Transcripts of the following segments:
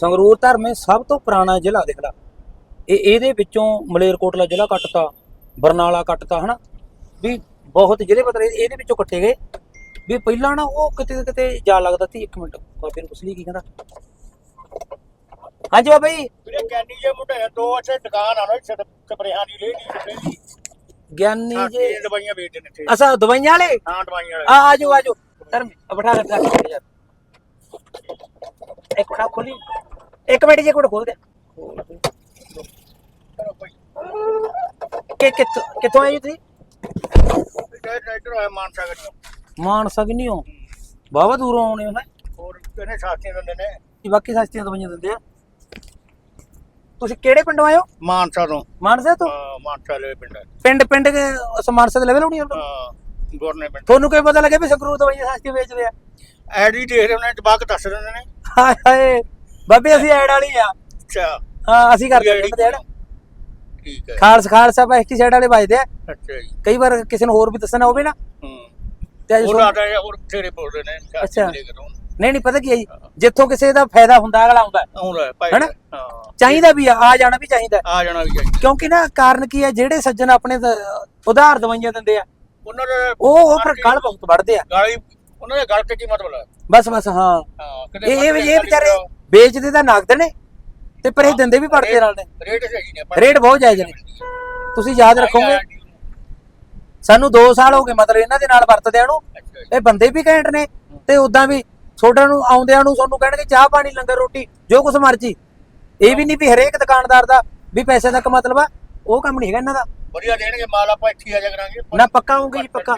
ਸੰਗਰੂਰ ਧਰਮੇ ਸਭ ਤੋਂ ਪੁਰਾਣਾ ਜ਼ਿਲ੍ਹਾ ਦੇਖ ਲਾ। ਇਹ ਇਹਦੇ ਵਿੱਚੋਂ ਮਲੇਰਕੋਟਲਾ ਜ਼ਿਲ੍ਹਾ ਕੱਟਤਾ ਬਰਨਾਲਾ ਕੱਟਤਾ ਹਨਾ? ਵੀ ਬਹੁਤ ਜ਼ਿਲ੍ਹੇ ਬਦਲੇ ਇਹਦੇ ਵਿੱਚੋਂ ਕੱਟੇ ਗਏ। ਵੀ ਪਹਿਲਾਂ ਨਾ ਉਹ ਕਿਤੇ ਕਿਤੇ ਜਾ ਲੱਗਦਾ ਸੀ। ਇੱਕ ਮਿੰਟ ਬਾਬੇ ਨੂੰ ਪੁੱਛ ਲਈ ਕੀ ਕਹਿੰਦਾ। ਹਾਂਜੀ ਬਾਬਾ ਜੀ। ਵੀਰੇ ਕੈਨੀ ਜੇ ਮੁੰਡੇ ਦੋ ਅੱਛੇ ਦੁਕਾਨ ਆ ਨਾ ਇੱਥੇ ਸਪਰੇਹਾਂ ਦੀ ਰੇਹੜੀ ਦੀ ਗਿਆਨੀ ਜੀ ਦਵਾਈਆਂ ਵੇਚਦੇ ਨੇ ਇੱਥੇ। ਅਸਾ ਦਵਾਈਆਂ ਵਾਲੇ? ਹਾਂ ਦਵਾਈਆਂ ਵਾਲੇ। ਆ ਆਜੋ ਆਜੋ ਧਰਮ ਬਿਠਾ ਦੇ ਯਾਰ ਇੱਕ ਮਿੰਟ ਖੋਲੀ ਇੱਕ ਮਿੰਟ ਜੇ ਕੋਲ ਖੋਲ ਦੇ। ਕਿ ਕਿੱਥੋਂ ਕਿੱਥੋਂ ਆਏ ਜੀ ਤੁਸੀਂ? ਡਾਇਰੈਕਟਰ ਆਇਆ ਮਾਨਸਾ ਕਰੀ ਮਾਨਸਾ ਕਿ ਨਹੀਂ ਹੋ ਬਾਵਾ ਦੂਰੋਂ ਆਉਣੇ ਹੋ ਹੈ ਹੋਰ ਕਿਹਨੇ ਸਾਥੀਆਂ ਦਿੰਦੇ ਨੇ ਬਾਕੀ ਸਸਤੀਆਂ ਦਵਾਈਆਂ ਦਿੰਦੇ ਆ। ਤੁਸੀਂ ਕਿਹੜੇ ਪਿੰਡੋਂ ਆਏ ਹੋ? ਮਾਨਸਾ ਤੋਂ। ਮਾਨਸਾ ਤੋਂ? ਹਾਂ, ਮਾਨਸਾ ਦੇ ਪਿੰਡ। ਪਿੰਡ ਪਿੰਡ ਦੇ ਅਸ ਮਾਨਸਾ ਦੇ ਲੈਵਲ ਹੋਣੀ ਉਹਨਾਂ ਹਾਂ ਗੁਰਨੇ ਪਿੰਡ। ਤੁਹਾਨੂੰ ਕਿਵੇਂ ਪਤਾ ਲੱਗਿਆ ਵੀ ਸੰਗਰੂਰ ਦਵਾਈਆਂ ਸਸਤੀਆਂ ਵੇਚਦੇ ਆ? ਐਡੀ ਦੇਖਦੇ ਉਹਨੇ ਜਵਾਕ ਦੱਸ ਦਿੰਦੇ ਨੇ। ਹਾਏ ਹਾਏ ਬਾਬੇ ਅਸੀਂ ਐਡ ਵਾਲੀ ਆ। ਅੱਛਾ। ਹਾਂ ਅਸੀਂ ਕਰਦੇ ਹਾਂ ਐਡ ਠੀਕ ਹੈ। ਖਾਲਸ ਖਾਲਸਾ ਪੈਸਟੀਸਾਈਡ ਵਾਲੇ ਵੱਜਦੇ ਆ। ਅੱਛਾ ਜੀ। ਕਈ ਵਾਰ ਕਿਸੇ ਨੂੰ ਹੋਰ ਵੀ ਦੱਸਣਾ ਹੋਵੇ ਨਾ। ਹੂੰ। ਤੇ ਅੱਜ ਤੁਹਾਨੂੰ- ਲਾਦਾ ਹੋਰ ਤੇਰੇ ਬੋਲਦੇ ਨੇ ਅੱਛਾ। ਨਹੀਂ ਨਹੀਂ ਪਤਾ ਕੀ ਹੈ ਜੀ? ਜਿੱਥੋਂ ਕਿਸੇ ਦਾ ਫਾਇਦਾ ਹੁੰਦਾ ਅਗਲਾ ਆਉਂਦਾ। ਆਉਂਦਾ ਭਾਈ ਹੈਨਾ? ਹਾਂ। ਚਾਹੀਦਾ ਵੀ ਆ ਆ ਜਾਣਾ ਵੀ ਚਾਹੀਦਾ ਆ ਜਾਣਾ ਵੀ ਚਾਹੀਦਾ। ਕਿਉਂਕਿ ਨਾ ਕਾਰਨ ਕੀ ਹੈ? ਜਿਹੜੇ ਸੱਜਣ ਆਪਣੇ ਉਧਾਰ ਦਵਾਈਆਂ ਦਿੰਦੇ ਆ ਉਹਨਾਂ ਦਾ ਉਹ ਉਹ ਫਿਰ ਗਲ ਬਹੁਤ ਵੜਦੇ ਆ। ਗਾਲੀ ਉਹਨਾਂ ਦੇ ਗਲ ਤੇ ਕੀ ਮਤਲਬ। ਹੈ ਬਸ ਬਸ ਹਾਂ। ਹਾਂ ਇਹ ਇਹ ਇਹ ਵਿਚਾਰੇ ਵੇਚਦੇ ਤਾਂ ਨਗਦ ਨੇ ਤੇ ਪਰ ਇਹ ਦਿੰਦੇ ਵੀ ਪੜਦੇ ਨਾਲ ਨੇ। ਰੇਟ ਸਹੀ ਨੇ ਰੇਟ ਬਹੁਤ ਜਾਇਜ਼ ਨੇ। ਤੁਸੀਂ ਯਾਦ ਰੱਖੋਗੇ? ਸਾਨੂੰ 2 ਸਾਲ ਹੋ ਗਏ ਮਤਲਬ ਇਹਨਾਂ ਦੇ ਨਾਲ ਵਰਤਦਿਆਂ ਨੂੰ। ਇਹ ਬੰਦੇ ਵੀ ਘੈਂਟ ਨੇ ਤੇ ਉਦਾਂ ਵੀ ਛੋਟਿਆਂ ਨੂੰ ਆਉਂਦਿਆਂ ਨੂੰ ਤੁਹਾਨੂੰ ਕਹਿਣਗੇ ਚਾਹ ਪਾਣੀ ਲੰਗਰ ਰੋਟੀ ਜੋ ਕੁਛ ਮਰਜ਼ੀ। ਇਹ ਵੀ ਨਹੀਂ ਵੀ ਹਰੇਕ ਦੁਕਾਨਦਾਰ ਦਾ ਵੀ ਪੈਸੇ ਤੱਕ ਮਤਲਬ ਆ ਉਹ ਕੰਮ ਨਹੀਂ ਹੈਗਾ ਇਹਨਾਂ ਦਾ। ਵਧੀਆ ਦੇਣਗੇ ਮਾਲ ਆਪਾਂ ਇੱਥੇ ਆ ਜਾ ਕਰਾਂਗੇ। ਨਾ ਪੱਕਾ ਹੋਊਗਾ ਜੀ ਪੱਕਾ।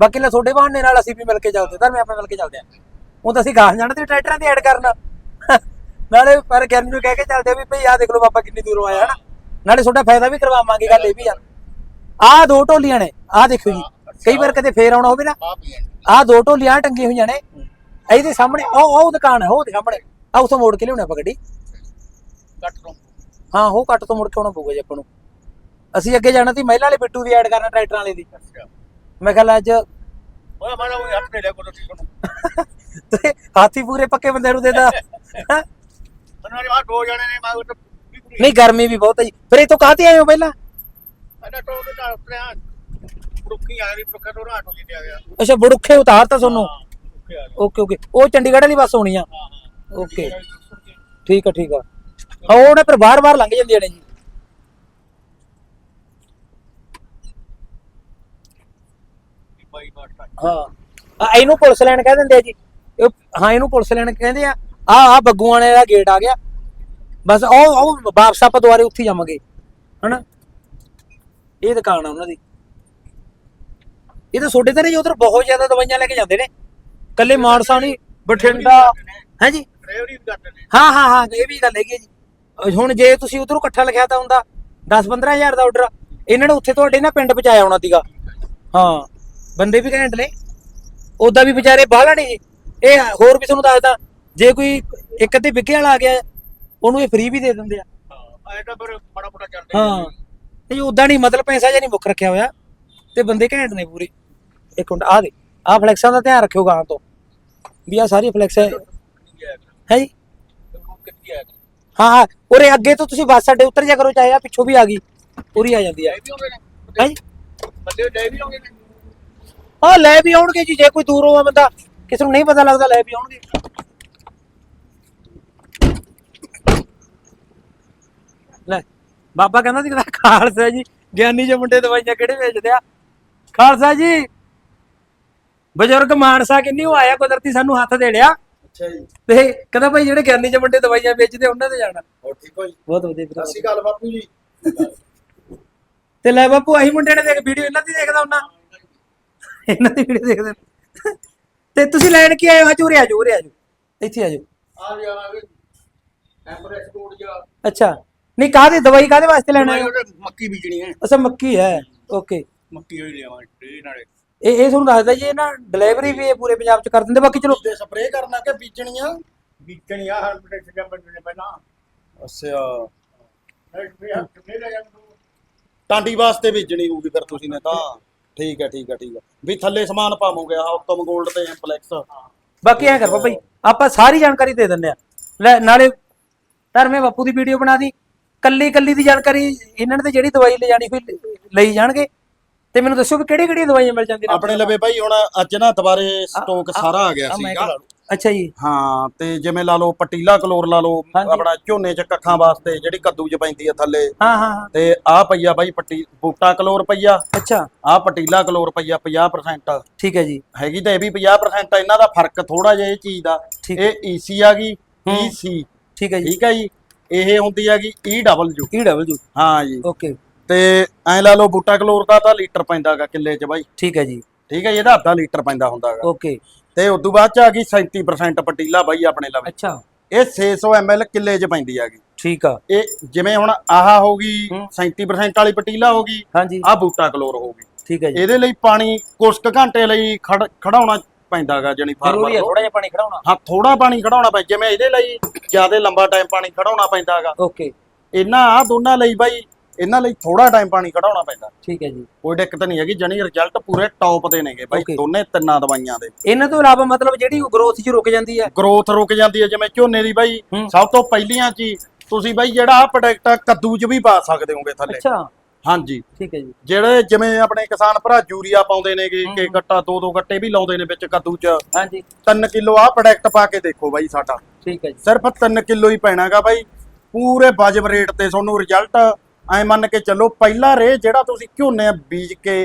ਬਾਕੀ ਲੈ ਤੁਹਾਡੇ ਬਹਾਨੇ ਨਾਲ ਅਸੀਂ ਵੀ ਮਿਲ ਕੇ ਚੱਲਦੇ ਧਰਮੇ ਆਪਾਂ ਮਿਲ ਕੇ ਚੱਲਦੇ ਆ ਉਹ ਤਾਂ ਅਸੀਂ ਗਾਹ ਜਾਣਾ ਤੇ ਟਰੈਕਟਰਾਂ ਦੀ ਐਡ ਕਰਨਾ। ਨਾਲੇ ਪਰ ਗਿਆਨੀ ਨੂੰ ਕਹਿ ਕੇ ਚੱਲਦੇ ਆ ਵੀ ਭਈ ਆਹ ਦੇਖ ਲਓ ਬਾਬਾ ਕਿੰਨੀ ਦੂਰੋਂ ਆਇਆ ਹਨਾ? ਨਾਲੇ ਤੁਹਾਡਾ ਫਾਇਦਾ ਵੀ ਕਰਵਾਵਾਂਗੇ ਗੱਲ ਇਹ ਵੀ ਆ। ਆਹ ਦੋ ਢੋਲੀਆਂ ਨੇ ਆਹ ਦੇਖੋ ਜੀ। ਕਈ ਵਾਰ ਕਦੇ ਫੇਰ ਆਉਣਾ ਹੋਵੇ ਨਾ। ਆ ਆਹ ਦੋ ਢੋਲੀਆਂ ਟੰਗੀਆਂ ਹੋਈਆਂ ਨੇ। ਇਹਦੇ ਸਾਹਮਣੇ ਉਹ ਉਹ ਦੁਕਾਨ ਹੈ ਉਹ ਦੇ ਸਾਹਮਣੇ। ਆ ਉਥੋਂ ਮੋੜ ਕੇ ਲਿਆਉਣਾ ਆਪਾਂ ਗੱਡੀ। ਕੱਟ ਲਓ। ਹਾਂ ਉਹ ਕੱਟ ਤੋਂ ਮੁੜ ਕੇ ਆਉਣਾ ਪਊਗਾ ਜੀ ਆਪਾਂ ਨੂੰ। ਅਸੀਂ ਅੱਗੇ ਜਾਣਾ ਸੀ ਮਹਿਲਾ ਵਾਲੇ ਬਿੱਟੂ ਦੀ ਐਡ ਕਰਨਾ ਟਰੈਕਟਰਾਂ ਵਾਲੇ ਦੀ। ਮੈਂ ਕਿਹਾ ਅੱਜ ਉਹ ਮਾਲਾ ਉਹ ਹੱਥ ਦੇ ਲਿਆ ਕੋਲ ਤੁਸੀਂ ਨੂੰ ਤੇ ਹਾਥੀ ਪੂਰੇ ਪੱਕੇ ਬੰਦੇ ਨੂੰ ਦੇਦਾ ਨੇ ਆ ਦੋ ਜਣੇ ਨੇ ਮੈਂ ਨਹੀਂ ਗਰਮੀ ਵੀ ਬਹੁਤ ਹੈ ਜੀ। ਫਿਰ ਇਹ ਤੋਂ ਕਾਹਤੇ ਆਏ ਹੋ ਪਹਿਲਾਂ? ਅਦਾ ਟੋ ਦੇ ਆਪਣੇ ਆ ਰੁੱਕੀ ਆ ਰਹੀ ਪ੍ਰੋਕਾ ਤੋਂ ਰਾਟ ਜਿੱਤੇ ਆ ਗਿਆ। ਅੱਛਾ ਬੜੁੱਖੇ ਉਤਾਰਤਾ ਤੁਹਾਨੂੰ? Okay okay. ਉਹ ਚੰਡੀਗੜ੍ਹ ਵਾਲੀ ਬੱਸ ਹੋਣੀ ਆ। ਓਕੇ। ਠੀਕ ਆ ਠੀਕ ਆ। ਹਾਂ ਉਹਨੇ ਫਿਰ ਬਾਰ-ਬਾਰ ਲੰਘ ਜਾਂਦੀਆਂ ਨੇ ਜੀ ਬਾਈ ਬਾਟ ਹਾਂ। ਆ ਇਹਨੂੰ ਪੁਲਿਸ ਲਾਈਨ ਕਹਿ ਦਿੰਦੇ ਆ ਜੀ। ਇਹ ਹਾਂ ਇਹਨੂੰ ਪੁਲਿਸ ਲਾਈਨ ਕਹਿੰਦੇ ਆ ਆ ਆ ਬੱਗੂਆਣੇ ਦਾ ਗੇਟ ਆ ਗਿਆ। ਬਸ ਉਹ ਉਹ ਵਾਪਸ ਆਪਾਂ ਦੁਬਾਰੇ ਉੱਥੇ ਜਾਵਾਂਗੇ। ਹਨਾ? ਇਹ ਦੁਕਾਨ ਆ ਉਹਨਾਂ ਦੀ। ਇਹ ਤਾਂ ਛੋਡੇ ਤੇ ਨਹੀਂ ਉਧਰ ਬਹੁਤ ਜ਼ਿਆਦਾ ਦਵਾਈਆਂ ਲੈ ਕੇ ਜਾਂਦੇ ਨੇ। ਕੱਲੇ ਮਾਨਸਾ ਨਹੀਂ ਬਠਿੰਡਾ। ਹੈ ਜੀ? ਡਰਾਈਵਰੀ ਵੀ ਕਰਦੇ ਨੇ। ਹਾਂ ਹਾਂ ਹਾਂ ਇਹ ਵੀ ਗੱਲ ਹੈਗੀ ਜੀ। ਹੁਣ ਜੇ ਤੁਸੀਂ ਉਧਰੋਂ ਇਕੱਠਾ ਲਿਖਿਆ ਤਾਂ ਹੁੰਦਾ 10 15000 ਦਾ ਆਰਡਰ ਇਹਨਾਂ ਨੇ ਉੱਥੇ ਤੁਹਾਡੇ ਨਾ ਪਿੰਡ ਪਹੁੰਚਾਇਆ ਹੋਣਾ ਸੀਗਾ। ਹਾਂ। ਬੰਦੇ ਵੀ ਘੈਂਟ ਨੇ। ਉਦਾਂ ਵੀ ਵਿਚਾਰੇ ਬਾਹਲਾ ਨਹੀਂ ਇਹ ਹੋਰ ਵੀ ਤੁਹਾਨੂੰ ਦੱਸਦਾ ਜੇ ਕੋਈ ਇੱਕ ਅੱਧੇ ਵਿਕੇ ਵਾਲਾ ਆ ਗਿਆ ਉਹਨੂੰ ਇਹ ਫ੍ਰੀ ਵੀ ਦੇ ਦਿੰਦੇ ਆ। ਹਾਂ ਐ ਤਾਂ ਫਿਰ ਬੜਾ ਬੜਾ ਚੱਲਦਾ ਹਾਂ ਇਹ ਉਦਾਂ ਨਹੀਂ ਮਤਲਬ ਪੈਸਾ ਜਾਂ ਨਹੀਂ ਮੁੱਖ ਰੱਖਿਆ ਹੋਇਆ। ਤੇ ਬੰਦੇ ਘੈਂਟ ਨੇ ਪੂਰੇ। ਇੱਕ ਮਿੰਟ ਆ ਦੇ ਆ ਫਲੈਕਸਾਂ ਦਾ ਧਿਆਨ ਰੱਖਿਓ ਗਾਂ ਤੋਂ। ਵੀ ਆ ਸਾਰੀ ਫਲੈਕਸ ਹੈ। ਹੈ ਜੀ? ਹਾਂ ਹਾਂ। ਉਰੇ ਅੱਗੇ ਤੋਂ ਤੁਸੀਂ ਬੱਸ ਅੱਡੇ ਉਤਰ ਜਾ ਕਰੋ ਚਾਹੇ ਆ ਪਿੱਛੋਂ ਵੀ ਆ ਗਈ ਪੂਰੀ ਆ ਜਾਂਦੀ ਆ। ਹੈ ਜੀ? ਬੰਦੇ ਲੈ ਵੀ ਨੇ। ਹਾਂ ਲੈ ਵੀ ਆਉਣਗੇ ਜੀ ਜੇ ਕੋਈ ਦੂਰੋਂ ਆ ਬੰਦਾ ਕਿਸੇ ਨੂੰ ਨਹੀਂ ਪਤਾ ਲੱਗਦਾ ਲੈ ਵੀ ਆਉਣਗੇ। ਲੈ ਬਾਬਾ ਕਹਿੰਦਾ ਸੀ ਕਹਿੰਦਾ ਖਾਲਸਾ ਜੀ ਗਿਆਨੀ ਜੇ ਮੁੰਡੇ ਦਵਾਈਆਂ ਕਿਹੜੇ ਵੇਚਦੇ ਆ? ਖਾਲਸਾ ਜੀ ਬਜ਼ੁਰਗ ਮਾਨਸਾ ਕਿੰਨੀ ਉਹ ਆਇਆ ਕੁਦਰਤੀ ਸਾਨੂੰ ਹੱਥ ਦੇ ਲਿਆ। ਅੱਛਾ ਜੀ। ਤੇ ਕਹਿੰਦਾ ਭਾਈ ਜਿਹੜੇ ਗਿਆਨੀ ਜੇ ਮੁੰਡੇ ਦਵਾਈਆਂ ਵੇਚਦੇ ਉਹਨਾਂ ਤੇ ਜਾਣਾ। ਹੋਰ ਠੀਕ ਹੋ ਜੀ? ਬਹੁਤ ਵਧੀਆ ਵੀਰੇ। ਸਤਿ ਸ਼੍ਰੀ ਅਕਾਲ ਬਾਪੂ ਜੀ। ਤੇ ਲੈ ਬਾਪੂ ਆਹੀ ਮੁੰਡੇ ਨੇ ਦੇਖ ਵੀਡੀਓ ਇਹਨਾਂ ਦੀ ਦੇਖਦਾ ਹੁੰਨਾ ਇਹਨਾਂ ਦੀ ਵੀਡੀਓ ਦੇਖਦਾ। ਤੇ ਤੁਸੀਂ ਲੈਣ ਕੀ ਆਏ ਹੋ ਹਜੂਰੇ ਆਜੋ ਉਰੇ ਆਜੋ ਇੱਥੇ ਆਜੋ ਆ ਵੀ ਆਵਾਂਗੇ ਜਾ ਅੱਛਾ ਨਹੀਂ ਕਾਹਦੀ ਦਵਾਈ ਕਾਹਦੇ ਵਾਸਤੇ ਲੈਣਾ ਹੈ ਮੱਕੀ ਬੀਜਣੀ ਹੈ ਅੱਛਾ ਮੱਕੀ ਹੈ ਓਕੇ ਮੱਕੀ ਹੋਈ ਲਿਆਵਾਂਗੇ ਨਾਲੇ ਇਹ ਇਹ ਤੁਹਾਨੂੰ ਦੱਸਦਾ ਜੀ ਇਹ ਨਾ ਡਿਲੀਵਰੀ ਵੀ ਇਹ ਪੂਰੇ ਪੰਜਾਬ ਚ ਕਰ ਦਿੰਦੇ ਬਾਕੀ ਚਲੋ ਤੇ ਸਪਰੇਅ ਕਰਨਾ ਕਿ ਬੀਜਣੀਆਂ ਬੀਜਣੀ ਆ ਹਰ ਪ੍ਰੋਡਕਟ ਜਾਂ ਬੰਦੇ ਨੇ ਪਹਿਲਾਂ ਅੱਛਾ ਫਿਰ ਵੀ ਹੱਥ ਕਿੰਨੇ ਲੈ ਜਾਂਦੇ ਟਾਂਡੀ ਵਾਸਤੇ ਬੀਜਣੀ ਹੋਊਗੀ ਫਿਰ ਤੁਸੀਂ ਨੇ ਤਾਂ ਠੀਕ ਹੈ ਠੀਕ ਹੈ ਠੀਕ ਹੈ। ਵੀ ਥੱਲੇ ਸਮਾਨ ਪਾਵੋਗੇ ਆ ਉਤਮ 골ਡ ਤੇ ਐਂਪਲੈਕਸ ਬਾਕੀ ਐ ਕਰ ਬਾਬਾ ਜੀ ਆਪਾਂ ਸਾਰੀ ਜਾਣਕਾਰੀ ਦੇ ਦਿੰਦੇ ਆ ਲੈ ਨਾਲੇ ਧਰਮੇ ਬਾਪੂ ਦੀ ਵੀਡੀਓ ਬਣਾ ਦੀ। ਕੱਲੀ ਕੱਲੀ ਦੀ ਜਾਣਕਾਰੀ ਇਹਨਾਂ ਨੇ ਤੇ ਜਿਹੜੀ ਦਵਾਈ ਲੈ ਜਾਣੀ ਕੋਈ ਲਈ ਜਾਣਗੇ। ਤੇ ਮੈਨੂੰ ਦੱਸੋ ਵੀ ਕਿਹੜੀ ਕਿਹੜੀ ਦਵਾਈਆਂ ਮਿਲ ਜਾਂਦੀਆਂ ਨੇ ਆਪਣੇ ਲਵੇ ਬਾਈ ਹੁਣ ਅੱਜ ਨਾ ਦੁਬਾਰੇ ਸਟਾਕ ਸਾਰਾ ਆ ਗਿਆ ਸੀਗਾ। ਅੱਛਾ ਜੀ। ਹਾਂ ਤੇ ਜਿਵੇਂ ਲਾ ਲਓ ਪਟੀਲਾ ਕਲੋਰ ਲਾ ਲਓ ਹਾਂਜੀ। ਆਪਣਾ ਝੋਨੇ ਚ ਕੱਖਾਂ ਵਾਸਤੇ ਜਿਹੜੀ ਕੱਦੂ ਚ ਪੈਂਦੀ ਆ ਥੱਲੇ। ਹਾਂ ਹਾਂ ਹਾਂ। ਤੇ ਆ ਪਈਆ ਬਾਈ ਪੱਟੀ ਬੂਟਾ ਕਲੋਰ ਪਈਆ। ਅੱਛਾ। ਆ ਪਟੀਲਾ ਕਲੋਰ ਪਈਆ 50% ਠੀਕ ਹੈ ਜੀ। ਹੈਗੀ ਤਾਂ ਇਹ ਵੀ 50% ਇਹਨਾਂ ਦਾ ਫ਼ਰਕ ਥੋੜਾ ਜਿਹਾ ਇਹ ਚੀਜ਼ ਦਾ। ਠੀਕ। ਇਹ ਈਸੀ ਆ ਗਈ ਹੂੰ। ਈਸੀ ਠੀਕ ਹੈ ਜੀ। ਠੀਕ ਹੈ ਜੀ। ਇਹ ਹੁੰਦੀ ਹੈਗੀ ਈਡਬਲਯੂ ਈ ਡਬਲਯੂ ਹਾਂ ਜੀ। ਓਕੇ। ਤੇ ਐ ਲਾ ਲਓ ਬੂਟਾ ਕਲੋਰ ਦਾ ਤਾਂ ਲੀਟਰ ਪੈਂਦਾਗਾ ਕਿੱਲੇ 'ਚ ਬਾਈ। ਠੀਕ ਹੈ ਜੀ। ਠੀਕ ਹੈ ਜੀ, ਇਹਦਾ ਅੱਧਾ ਲੀਟਰ ਪੈਂਦਾ ਹੁੰਦਾਗਾ। ਓਕੇ। ਤੇ ਉਦੋਂ ਬਾਅਦ ਚ ਆ ਗਈ 37% ਪਟੀਲਾ ਬਾਈ ਆਪਣੇ ਲਵੇ। ਅੱਛਾ। ਇਹ 600 ml ਕਿੱਲੇ 'ਚ ਪੈਂਦੀ ਹੈਗੀ। ਠੀਕ ਆ। ਇਹ ਜਿਵੇਂ ਹੁਣ ਆਹ ਹੋ ਗਈ ਹੂੰ। 37% ਵਾਲੀ ਪਟੀਲਾ ਹੋ ਗਈ ਆ ਬੂਟਾ ਕਲੋਰ ਹੋ ਗਈ। ਠੀਕ ਹੈ ਜੀ। ਇਹਦੇ ਲਈ ਪਾਣੀ ਕੁਝ ਕੁ ਘੰਟੇ ਲਈ ਖੜ- ਖੜਾਉਣਾ ਪੈਂਦਾਗਾ ਜਣੀ ਜ਼ਰੂਰੀ ਫਾਰਮਰ ਨੂੰ ਥੋੜਾ ਜਿਹਾ ਪਾਣੀ ਖੜਾਉਣਾ। ਹਾਂ ਥੋੜਾ ਪਾਣੀ ਖੜਾਉਣਾ ਪੈਂਦਾ ਜਿਵੇਂ ਇਹਦੇ ਲਈ ਜ਼ਿਆਦਾ ਲੰਬਾ ਟਾਈਮ ਪਾਣੀ ਖੜਾਉਣਾ ਪੈਂਦਾਗਾ। ਓਕੇ। ਇਹਨਾਂ ਆ ਦੋਨਾਂ ਲਈ ਬਾਈ ਇਹਨਾਂ ਲਈ ਥੋੜਾ ਟਾਈਮ ਪਾਣੀ ਖੜਾਉਣਾ ਪੈਂਦਾ। ਠੀਕ ਹੈ ਜੀ। ਕੋਈ ਦਿੱਕਤ ਨਹੀਂ ਹੈਗੀ ਜਣੀ ਰਿਜ਼ਲਟ ਪੂਰੇ ਟੌਪ ਦੇ ਨੇਗੇ ਬਾਈ Okay. ਦੋਨੇ ਤਿੰਨਾਂ ਦਵਾਈਆਂ ਦੇ। ਇਹਨਾਂ ਤੋਂ ਇਲਾਵਾ ਮਤਲਬ ਜਿਹੜੀ ਗਰੋਥ 'ਚ ਰੁਕ ਜਾਂਦੀ ਹੈ? ਗਰੋਥ ਰੁਕ ਜਾਂਦੀ ਹੈ ਜਿਵੇਂ ਝੋਨੇ ਦੀ ਬਾਈ ਹੂੰ। ਸਭ ਤੋਂ ਪਹਿਲੀਆਂ ਚੀ ਤੁਸੀਂ ਬਾਈ ਜਿਹੜਾ ਆ ਪ੍ਰੋਡਕਟ ਕੱਦੂ 'ਚ ਵੀ ਪਾ ਸਕਦੇ ਹੋਗੇ ਥੱਲੇ। ਅੱਛਾ। ਹਾਂਜੀ। ਠੀਕ ਹੈ ਜੀ। ਜਿਹੜੇ ਜਿਵੇਂ ਆਪਣੇ ਕਿਸਾਨ ਭਰਾ ਯੂਰੀਆ ਪਾਉਂਦੇ ਨੇਗੇ ਹੂੰ। ਕਿ ਗੱਟਾ ਦੋ ਦੋ ਗੱਟੇ ਵੀ ਲਾਉਂਦੇ ਨੇ ਵਿੱਚ ਕੱਦੂ 'ਚ। ਹਾਂਜੀ। 3 ਕਿਲੋ ਆ ਪ੍ਰੋਡਕਟ ਪਾ ਕੇ ਦੇਖੋ ਬਾਈ ਸਾਡਾ। ਠੀਕ ਹੈ ਜੀ। ਸਿਰਫ 3 ਕਿਲੋ ਹੀ ਪੈਣਾਗਾ ਬਾਈ। ਪੂਰੇ ਵਾਜਬ ਰੇਟ ਤੇ ਤੁਹਾਨੂੰ ਰਿਜ਼ਲਟ ਐ ਮੰਨ ਕੇ ਚੱਲੋ ਪਹਿਲਾ ਰੇ ਜਿਹੜਾ ਤੁਸੀਂ ਝੋਨੇ ਬੀਜ ਕੇ।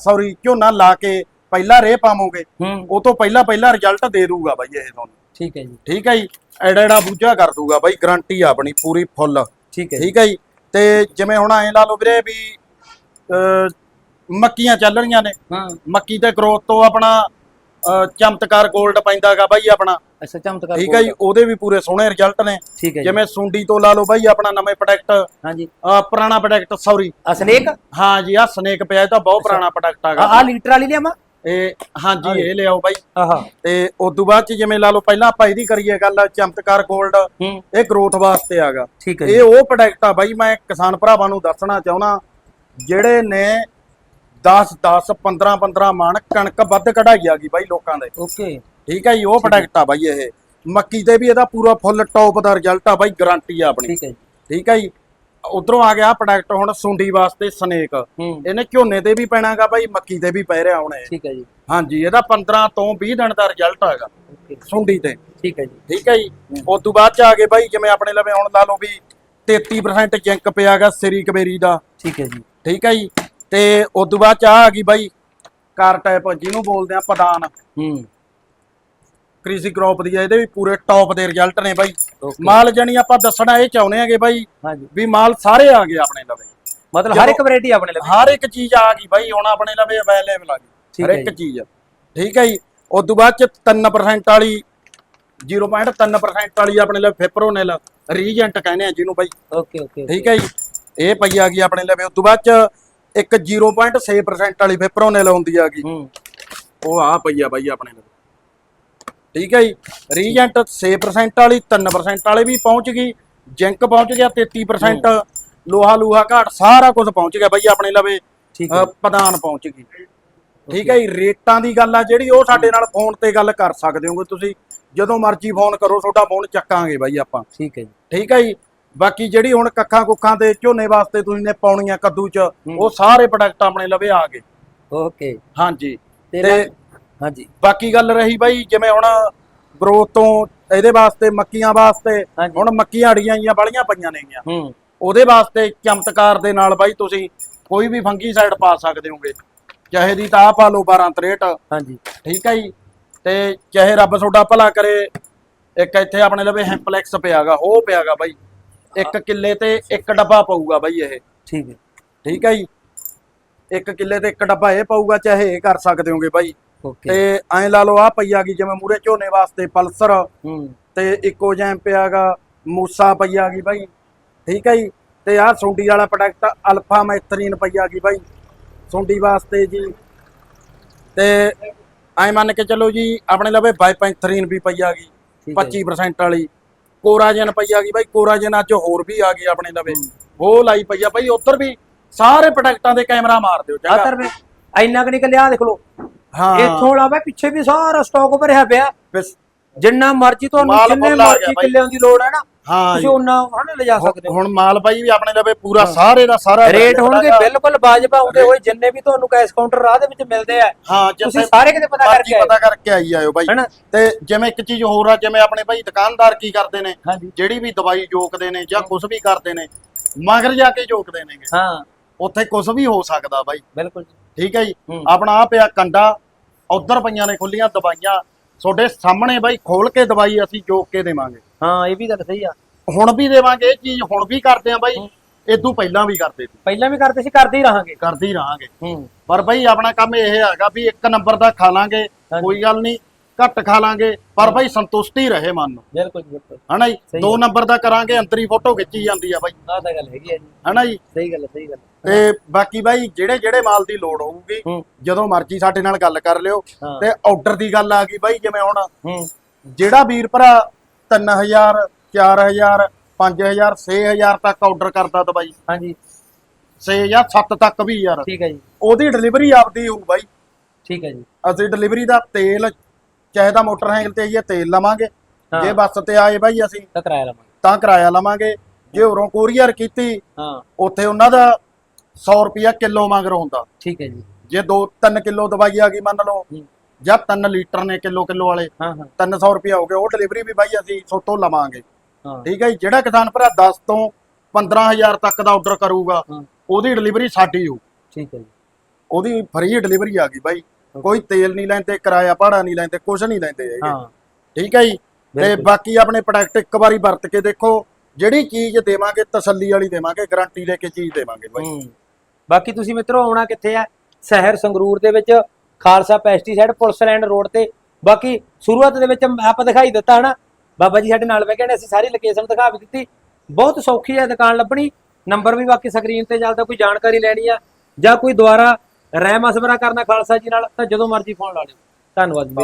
ਸੌਰੀ ਝੋਨਾ ਲਾ ਕੇ ਪਹਿਲਾ ਰੇ ਪਾਵੋਗੇ ਉਹ ਤੋਂ ਪਹਿਲਾ ਪਹਿਲਾ ਰਿਜ਼ਲਟ ਦੇ ਦੂਗਾ ਬਾਈ ਇਹ ਤੁਹਾਨੂੰ। ਠੀਕ ਹੈ ਜੀ। ਠੀਕ ਹੈ ਜੀ? ਐਡਾ ਐਡਾ ਬੂਝਾ ਕਰ ਦੂਗਾ ਬਾਈ ਗਾਰੰਟੀ ਆਪਣੀ ਪੂਰੀ ਫੁੱਲ ਠੀਕ ਹੈ ਠੀਕ ਹੈ ਜੀ? ਤੇ ਜਿਵੇਂ ਹੁਣ ਐ ਲਾ ਲਓ ਵੀਰੇ ਵੀ ਮੱਕੀਆਂ ਚੱਲ ਰਹੀਆਂ ਨੇ। ਹਾਂ। ਮੱਕੀ ਤੇ ਗਰੋਥ ਤੋਂ ਆਪਣਾ ਅਹ, ਚਮਤਕਾਰ 골ਡ ਪੈਂਦਾਗਾ ਬਾਈ ਆਪਣਾ। ਅੱਛਾ ਚਮਤਕਾਰ ਠੀਕ ਹੈ ਜੀ? ਉਹਦੇ ਵੀ ਪੂਰੇ ਸੋਹਣੇ ਰਿਜ਼ਲਟ ਨੇ। ਠੀਕ ਹੈ ਜੀ। ਜਿਵੇਂ ਸੁੰਡੀ ਤੋਂ ਲਾ ਲਓ ਬਾਈ ਆਪਣਾ ਨਵੇਂ ਪ੍ਰੋਡਕਟ ਹਾਂਜੀ। ਪੁਰਾਣਾ ਪ੍ਰੋਡਕਟ ਸੌਰੀ ਅਸਨੇਕ ਹਾਂ ਜੀ ਆ ਸਨੇਕ ਪਿਆ ਇਹ ਤਾਂ ਬਹੁਤ ਪੁਰਾਣਾ ਪ੍ਰੋਡਕਟ ਆ ਹੈਗਾ। ਆ ਲੀਟਰ ਵਾਲੀ ਲਿਆਵਾਂ? ਇਹ ਹਾਂਜੀ ਇਹ ਲਿਆਓ ਬਾਈ। ਆਹਾ ਤੇ ਉਸ ਤੋਂ ਬਾਅਦ ਚ ਜਿਵੇਂ ਲਾ ਲਓ ਪਹਿਲਾਂ ਆਪਾਂ ਇਹਦੀ ਕਰੀਏ ਗੱਲ ਚਮਤਕਾਰ 골ਡ ਹੂੰ। ਇਹ ਗਰੋਥ ਵਾਸਤੇ ਆਗਾ ਠੀਕ ਹੈ ਇਹ ਉਹ ਪ੍ਰੋਡਕਟ ਆ ਬਾਈ ਮੈਂ ਕਿਸਾਨ ਭਰਾਵਾਂ ਨੂੰ ਦੱਸਣਾ ਚਾਹੁੰਦਾ ਜਿਹੜੇ ਨੇ 10 10 15 15 ਮਣ ਕਣਕ ਵੱਧ ਕਢਾਈ ਆ ਗਈ ਬਾਈ ਲੋਕਾਂ ਦੇ। ਓਕੇ। ਠੀਕ ਹੈ ਜੀ ਉਹ ਪ੍ਰੋਡਕਟ ਆ ਬਾਈ ਇਹ। ਮੱਕੀ ਤੇ ਵੀ ਇਹਦਾ ਪੂਰਾ ਫੁੱਲ ਟੌਪ ਦਾ ਰਿਜ਼ਲਟ ਆ ਬਾਈ ਗਾਰੰਟੀ ਆ ਆਪਣੀ। ਠੀਕ ਹੈ ਜੀ। ਠੀਕ ਹੈ ਜੀ। ਉਧਰੋਂ ਆ ਗਿਆ ਪ੍ਰੋਡਕਟ ਹੁਣ ਸੁੰਡੀ ਵਾਸਤੇ ਸਨੇਕ। ਹੂੰ। ਇਹਨੇ ਝੋਨੇ ਤੇ ਵੀ ਪੈਣਾਗਾ ਬਾਈ ਮੱਕੀ ਤੇ ਵੀ ਪੈ ਰਿਹਾ ਹੁਣ ਇਹ। ਠੀਕ ਹੈ ਜੀ। ਹਾਂਜੀ ਇਹਦਾ 15 ਤੋਂ 20 ਦਿਨ ਦਾ ਰਿਜ਼ਲਟ ਓਕੇ। ਸੁੰਡੀ ਤੇ। ਠੀਕ ਹੈ ਜੀ। ਠੀਕ ਹੈ ਜੀ। ਉਸ ਤੋਂ ਬਾਅਦ ਚ ਆ ਗਏ ਬਾਈ ਜਿਵੇਂ ਆਪਣੇ ਲਵੇ ਹੁਣ ਲਾ ਲਓ ਵੀ 33% ਜਿੰਕ ਪਿਆਗਾ ਸਰੀ ਕਬੇਰੀ ਦਾ। ਠੀਕ ਹੈ ਜੀ। ਠੀਕ ਹੈ ਜੀ। ਤੇ ਉਸ ਤੋਂ ਬਾਅਦ ਚ ਆ ਗਈ ਬਾਈ। ਕਾਰ ਟਾਈਪ ਜਿਹਨੂੰ ਬੋਲਦੇ ਆ ਪਦਾਨ ਹੂੰ। ਕ੍ਰਿਸੀ ਕ੍ਰੌਪ ਦੀ ਆ, ਇਹਦੇ ਵੀ ਪੂਰੇ ਟੌਪ ਦੇ ਰਿਜ਼ਲਟ ਨੇ ਬਾਈ। ਮਾਲ ਜਣੀ ਆਪਾਂ ਦੱਸਣਾ ਇਹ ਚਾਹੁੰਦੇ ਆਗੇ ਬਾਈ ਵੀ ਮਾਲ ਸਾਰੇ ਆ ਗਏ ਆਪਣੇ ਲਵੇ। ਮਤਲਬ ਹਰ ਇੱਕ ਵੈਰਾਈਟੀ ਆਪਣੇ ਲਈ ਹਰ ਇੱਕ ਚੀਜ਼ ਆ ਗਈ ਬਾਈ ਹੁਣ ਆਪਣੇ ਲਵੇ ਅਵੇਲੇਬਲ ਆ ਗਈ। ਹਰ ਇੱਕ। ਚੀਜ਼ ਠੀਕ ਹੈ ਜੀ। ਉਸ ਤੋਂ ਬਾਅਦ ਚ 3% ਵਾਲੀ 0.3% ਵਾਲੀ ਆਪਣੇ ਲਈ ਫਿਪਰੋਨਿਲ ਰੀਜੈਂਟ ਕਹਿੰਦੇ ਆ ਜਿਹਨੂੰ ਬਾਈ। ਓਕੇ ਓਕੇ ਠੀਕ ਹੈ ਜੀ। ਇਹ ਪਈ ਆ ਗਈ ਆਪਣੇ ਲਵੇ। ਉਸ ਤੋਂ ਬਾਅਦ ਚ ਇੱਕ 0.6% ਵਾਲੀ ਫਿਪਰੋਨਿਲ ਹੁੰਦੀ ਆ ਗਈ। ਹੂੰ। ਉਹ ਆ ਪਈ ਆ ਬਾਈ ਆਪਣੇ ਲਵੇ ਠੀਕ ਹੈ ਜੀ? ਰੀਜੈਂਟ 6% ਵਾਲੀ 3% ਵਾਲੇ ਵੀ ਪਹੁੰਚ ਗਈ। ਜਿੰਕ ਪਹੁੰਚ ਗਿਆ 33% ਲੋਹਾ ਲੂਹਾ ਘਾਟ ਸਾਰਾ ਕੁਝ ਪਹੁੰਚ ਗਿਆ ਬਾਈ ਆਪਣੇ ਲਵੇ। ਠੀਕ ਹੈ ਅ, ਪ੍ਰਧਾਨ ਪਹੁੰਚ ਗਈ। ਠੀਕ ਹੈ ਜੀ? ਰੇਟਾਂ ਦੀ ਗੱਲ ਆ ਜਿਹੜੀ ਉਹ ਸਾਡੇ ਨਾਲ ਫੋਨ ਤੇ ਗੱਲ ਕਰ ਸਕਦੇ ਹੋਗੇ ਤੁਸੀਂ। ਜਦੋਂ ਮਰਜ਼ੀ ਫੋਨ ਕਰੋ ਤੁਹਾਡਾ ਫੋਨ ਚੱਕਾਂਗੇ ਬਾਈ ਆਪਾਂ। ਠੀਕ ਹੈ ਜੀ। ਠੀਕ ਹੈ ਜੀ? ਬਾਕੀ ਜਿਹੜੀ ਹੁਣ ਕੱਖਾਂ ਕੁੱਖਾਂ ਤੇ ਝੋਨੇ ਵਾਸਤੇ ਤੁਸੀਂ ਨੇ ਪਾਉਣੀਆਂ ਕੱਦੂ ਚ। ਉਹ ਸਾਰੇ ਪ੍ਰੋਡਕਟ ਆਪਣੇ ਲਵੇ ਆ ਗਏ। ਓਕੇ। ਹਾਂਜੀ। ਤੇ ਹਾਂਜੀ। ਬਾਕੀ ਗੱਲ ਰਹੀ ਬਾਈ ਜਿਵੇਂ ਹੁਣ ਗਰੋਥ ਤੋਂ ਇਹਦੇ ਵਾਸਤੇ ਮੱਕੀਆਂ ਵਾਸਤੇ। ਹੁਣ ਮੱਕੀਆਂ ਅੜੀਆਂ ਆਈਆਂ ਬੜੀਆਂ ਪਈਆਂ ਨੇਗੀਆਂ। ਹੂੰ। ਉਹਦੇ ਵਾਸਤੇ ਚਮਤਕਾਰ ਦੇ ਨਾਲ ਬਾਈ ਤੁਸੀਂ ਕੋਈ ਵੀ ਫੰਗੀਸਾਈਡ ਪਾ ਸਕਦੇ ਹੋਗੇ। ਚਾਹੇ ਦੀ ਤਾਂ ਪਾ ਲਓ 12 63 ਹਾਂਜੀ। ਠੀਕ ਹੈ ਜੀ? ਤੇ ਚਾਹੇ ਰੱਬ ਤੁਹਾਡਾ ਭਲਾ ਕਰੇ ਇੱਕ ਇੱਥੇ ਆਪਣੇ ਲਵੇ ਹੈਂਪਲੈਕਸ ਪਿਆਗਾ ਉਹ ਪਿਆਗਾ ਬਾਈ। ਇੱਕ ਕਿੱਲੇ ਤੇ ਇੱਕ ਡੱਬਾ ਪਊਗਾ ਬਾਈ ਇਹ। ਠੀਕ ਹੈ। ਠੀਕ ਹੈ ਜੀ? ਇੱਕ ਕਿੱਲੇ ਤੇ ਇੱਕ ਡੱਬਾ ਇਹ ਪਊਗਾ ਚਾਹੇ ਇਹ ਕਰ ਸਕਦੇ ਹੋਗੇ ਬਾਈ। ਤੇ ਐਂ ਲਾ ਲਓ ਆ ਪਈਆ ਗਈ ਜਿਵੇਂ ਮੂਰੇ ਝੋਨੇ ਵਾਸਤੇ ਪਲਸਰ। ਹੂੰ। ਤੇ ਇੱਕੋ ਜੈਮ ਪਿਆਗਾ ਮੂਸਾ ਪਈਆ ਗਈ ਬਾਈ। ਠੀਕ ਹੈ ਜੀ? ਤੇ ਆਹ ਸੁੰਡੀ ਵਾਲਾ ਪ੍ਰੋਡਕਟ ਅਲਫਾ ਮੈਥਰੀਨ ਪਈਆ ਗਈ ਬਾਈ। ਸੁੰਡੀ ਵਾਸਤੇ ਜੀ। ਤੇ ਐਂ ਮੰਨ ਕੇ ਚੱਲੋ ਜੀ ਆਪਣੇ ਲਵੇ ਬਾਈਪੈਂਥਰੀਨ ਵੀ ਪਈਆ ਗਈ ਠੀਕ ਹੈ 25% ਵਾਲੀ। ਕੋਰਾਜਨ ਪਈਆ ਗਈ ਬਾਈ ਕੋਰਾਜਨ ਅੱਜ ਹੋਰ ਵੀ ਆ ਗਈ ਆਪਣੇ ਲਵੇ। ਉਹ ਲਾਈ ਪਈਆ ਬਾਈ ਉੱਧਰ ਵੀ ਸਾਰੇ ਪ੍ਰੋਡਕਟਾਂ ਦੇ ਕੈਮਰਾ ਮਾਰ ਦਿਓ ਆ ਚੰਗਾ ਤਰ ਮੈਂ ਇੰਨਾ ਕਿ ਨਿਕਲਿਆ ਆਹ ਦੇਖ ਲਓ। ਹਾਂ। ਇੱਥੋਂ ਇਲਾਵਾ ਪਿੱਛੇ ਵੀ ਸਾਰਾ ਸਟਾਕ ਭਰਿਆ ਪਿਆ। ਜਿੰਨਾ ਮਰਜ਼ੀ ਤੁਹਾਨੂੰ ਜਿੰਨੇ ਆ ਮਰਜ਼ੀ। ਕਿੱਲਿਆਂ ਦੀ ਲੋੜ ਹੈ ਨਾ ਹਾਂ ਤੁਸੀਂ। ਉਹਨਾਂ ਹਨਾ ਲਿਜਾ ਸਕਦੇ ਹੋ। ਹੁਣ ਮਾਲ ਬਾਈ ਵੀ ਆਪਣੇ ਲਵੇ ਪੂਰਾ ਸਾਰੇ ਦਾ ਸਾਰਾ ਰੇਟ ਹੋਣਗੇ। ਬਿਲਕੁਲ ਵਾਜਬ ਆਉਂਦੇ ਹੋਏ ਜਿੰਨੇ ਵੀ ਤੁਹਾਨੂੰ ਕੈਸ਼ ਕਾਊਂਟਰ ਰਾਹ ਦੇ ਵਿੱਚ ਮਿਲਦੇ ਆ ਹਾਂ ਤੁਸੀਂ ਸਾਰੇ ਕਿਤੇ ਪਤਾ ਕਰਕੇ ਆਏ। ਪਤਾ ਕਰਕੇ ਆਈ ਆਇਓ ਬਾਈ। ਹਨਾ? ਤੇ ਜਿਵੇਂ ਇੱਕ ਚੀਜ਼ ਹੋਰ ਆ ਜਿਵੇਂ ਆਪਣੇ ਬਾਈ ਦੁਕਾਨਦਾਰ ਕੀ ਕਰਦੇ ਨੇ ਜਿਹੜੀ ਵੀ ਦਵਾਈ ਜੋਕਦੇ ਨੇ ਜਾਂ ਕੁਝ ਵੀ ਕਰਦੇ ਨੇ ਮਗਰ ਜਾ ਕੇ ਜੋਕਦੇ ਨੇਗੇ ਹਾਂ। ਉੱਥੇ ਕੁਝ ਵੀ ਹੋ ਸਕਦਾ ਬਾਈ। ਬਿਲਕੁਲ ਠੀਕ ਹੈ ਜੀ। ਆਪਣਾ ਆ ਪਿਆ ਕੰਡਾ ਉਧਰ ਪਈਆਂ ਨੇ ਖੁੱਲੀਆਂ ਦਵਾਈਆਂ ਤੁਹਾਡੇ ਸਾਹਮਣੇ ਬਾਈ ਖੋਲ ਕੇ ਦਵਾਈ ਅਸੀਂ ਜੋਕ ਕੇ ਦੇਵਾਂਗੇ। ਹਾਂ ਇਹ ਵੀ ਗੱਲ ਸਹੀ ਆ। ਹੁਣ ਵੀ ਦੇਵਾਂਗੇ ਇਹ ਚੀਜ਼ ਹੁਣ ਵੀ ਕਰਦੇ ਆ ਬਾਈ ਇਦੋਂ ਪਹਿਲਾਂ ਵੀ ਕਰਦੇ ਸੀ। ਪਹਿਲਾਂ ਵੀ ਕਰਦੇ ਸੀ ਕਰਦੇ ਹੀ ਰਹਾਂਗੇ। ਕਰਦੇ ਹੀ ਰਹਾਂਗੇ। ਹੂੰ। ਪਰ ਬਾਈ ਆਪਣਾ ਕੰਮ ਇਹ ਹੈਗਾ ਵੀ ਇੱਕ ਨੰਬਰ ਦਾ ਖਾ ਲਾਂਗੇ। ਕੋਈ ਗੱਲ ਨਹੀਂ ਘੱਟ ਖਾ ਲਾਂਗੇ ਪਰ ਬਾਈ ਸੰਤੁਸ਼ਟੀ ਰਹੇ ਮਨ ਨੂੰ। ਬਿਲਕੁਲ ਜੀ ਬਿਲਕੁਲ। ਹਨਾ ਜੀ? ਸਹੀ ਦੋ ਹੈ। ਨੰਬਰ ਦਾ ਕਰਾਂਗੇ ਅੰਤਰੀ ਫੋਟੋ ਖਿੱਚੀ ਜਾਂਦੀ ਆ ਬਾਈ। ਆਹ ਤਾਂ ਗੱਲ ਹੈਗੀ ਆ ਜੀ। ਹਨਾ ਜੀ? ਸਹੀ ਗੱਲ ਹੈ, ਸਹੀ ਗੱਲ ਹੈ। ਤੇ ਬਾਕੀ ਬਾਈ ਜਿਹੜੇ ਜਿਹੜੇ ਮਾਲ ਦੀ ਲੋੜ ਹੋਊਗੀ ਹੂੰ। ਜਦੋਂ ਮਰਜ਼ੀ ਸਾਡੇ ਨਾਲ ਗੱਲ ਕਰ ਲਿਓ। ਹਾਂ। ਤੇ ਆਰਡਰ ਦੀ ਗੱਲ ਆ ਗਈ ਬਾਈ ਜਿਵੇਂ ਹੁਣ ਹੂੰ। ਜਿਹੜਾ ਵੀਰ ਭਰਾ 3000 4000 5000 6000 ਤੱਕ ਆਰਡਰ ਕਰਦਾ ਤਾਂ ਬਾਈ। ਹਾਂਜੀ। 6 ਜਾਂ 7 ਤੱਕ ਵੀ ਯਾਰ। ਠੀਕ ਹੈ ਜੀ। ਉਹਦੀ ਡਿਲੀਵਰੀ ਆਪਦੀ ਹੋਊ ਬਾਈ। ਠੀਕ ਹੈ ਜੀ। ਅਸੀਂ ਡਿਲੀਵਰੀ ਦਾ ਤੇਲ ਚਾਹੇ ਤਾਂ ਮੋਟਰਸਾਈਕਲ ਤੇ ਆਈਏ ਤੇਲ ਲਵਾਂਗੇ। ਹਾਂ। ਜੇ ਬੱਸ ਤੇ ਆਏ ਬਾਈ ਅਸੀਂ ਤਾਂ ਕਿਰਾਇਆ ਲਵਾਂਗੇ। ਤਾਂ ਕਿਰਾਇਆ ਲਵਾਂਗੇ। ਜੇ ਹੋਰੋਂ ਕੋਰੀਅਰ ਕੀਤੀ ਹਾਂ। ਉੱਥੇ ਉਹਨਾਂ ਦਾ 100 ਰੁਪਿਆ ਕਿਲੋ ਮੰਗ ਹੁੰਦਾ। ਠੀਕ ਹੈ ਜੀ। ਜੇ 2-3 ਕਿਲੋ ਦਵਾਈ ਆ ਗਈ ਮੰਨ ਲਓ ਹੂੰ। ਜਾਂ 3 ਲੀਟਰ ਨੇ ਕਿਲੋ ਕਿਲੋ ਵਾਲੇ ਹਾਂ ਹਾਂ। 300 ਰੁਪਿਆ ਹੋ ਗਿਆ ਉਹ ਡਿਲੀਵਰੀ ਵੀ ਬਾਈ ਅਸੀਂ ਸੋਤੋਂ ਲਵਾਂਗੇ। ਹਾਂ। ਠੀਕ ਹੈ ਜੀ ਜਿਹੜਾ ਕਿਸਾਨ ਭਰਾ 10 ਤੋਂ 15000 ਤੱਕ ਦਾ ਆਰਡਰ ਕਰੂਗਾ ਹਾਂ। ਉਹਦੀ ਡਿਲੀਵਰੀ ਸਾਡੀ ਹੋ ਠੀਕ ਹੈ ਜੀ। ਉਹਦੀ ਫ੍ਰੀ ਡਿਲੀਵਰੀ ਆ ਗਈ ਬਾਈ। ਕੋਈ ਤੇਲ ਨਹੀਂ ਲੈਂਦੇ ਕਿਰਾਇਆ ਭਾੜਾ ਨਹੀਂ ਲੈਂਦੇ ਕੁਝ ਨਹੀਂ ਲੈਂਦੇ ਹੈਗੇ। ਹਾਂ। ਠੀਕ ਹੈ ਜੀ? ਤੇ। ਬਾਕੀ ਆਪਣੇ ਪ੍ਰੋਡਕਟ ਇੱਕ ਵਾਰੀ ਵਰਤ ਕੇ ਦੇਖੋ ਜਿਹੜੀ ਚੀਜ਼ ਦੇਵਾਂਗੇ ਤਸੱਲੀ ਵਾਲੀ ਦੇਵਾਂਗੇ ਗਾਰੰਟੀ ਲੈ ਕੇ ਚੀਜ਼ ਦੇਵਾਂਗੇ ਬਾਈ। ਬਾਕੀ ਤੁਸੀਂ ਮਿੱਤਰੋ ਆਉਣਾ ਕਿੱਥੇ ਆ? ਸ਼ਹਿਰ ਸੰਗਰੂਰ ਦੇ ਵਿੱਚ Khalsa pesticide police land road ਤੇ। ਬਾਕੀ ਸ਼ੁਰੂਆਤ ਦੇ ਵਿੱਚ ਆਪਾਂ ਦਿਖਾਈ ਦਿੱਤਾ ਹਨਾ? ਬਾਬਾ ਜੀ ਸਾਡੇ ਨਾਲ ਬਹਿ ਗਏ ਨੇ ਅਸੀਂ ਸਾਰੀ ਲੋਕੇਸ਼ਨ ਦਿਖਾ ਵੀ ਦਿੱਤੀ। ਬਹੁਤ ਸੌਖੀ ਹੈ ਦੁਕਾਨ ਲੱਭਣੀ। ਨੰਬਰ ਵੀ ਬਾਕੀ ਸਕਰੀਨ ਤੇ ਚੱਲਦਾ ਕੋਈ ਜਾਣਕਾਰੀ ਲੈਣੀ ਆ ਜਾਂ ਕੋਈ ਦੁਬਾਰਾ ਰਹਿ ਮਸਵਰਾ ਕਰਨਾ ਖਾਲਸਾ ਜੀ ਨਾਲ ਤਾਂ ਜਦੋਂ ਮਰਜ਼ੀ ਫੋਨ ਲਾ ਲਿਓ। ਧੰਨਵਾਦ ਜੀ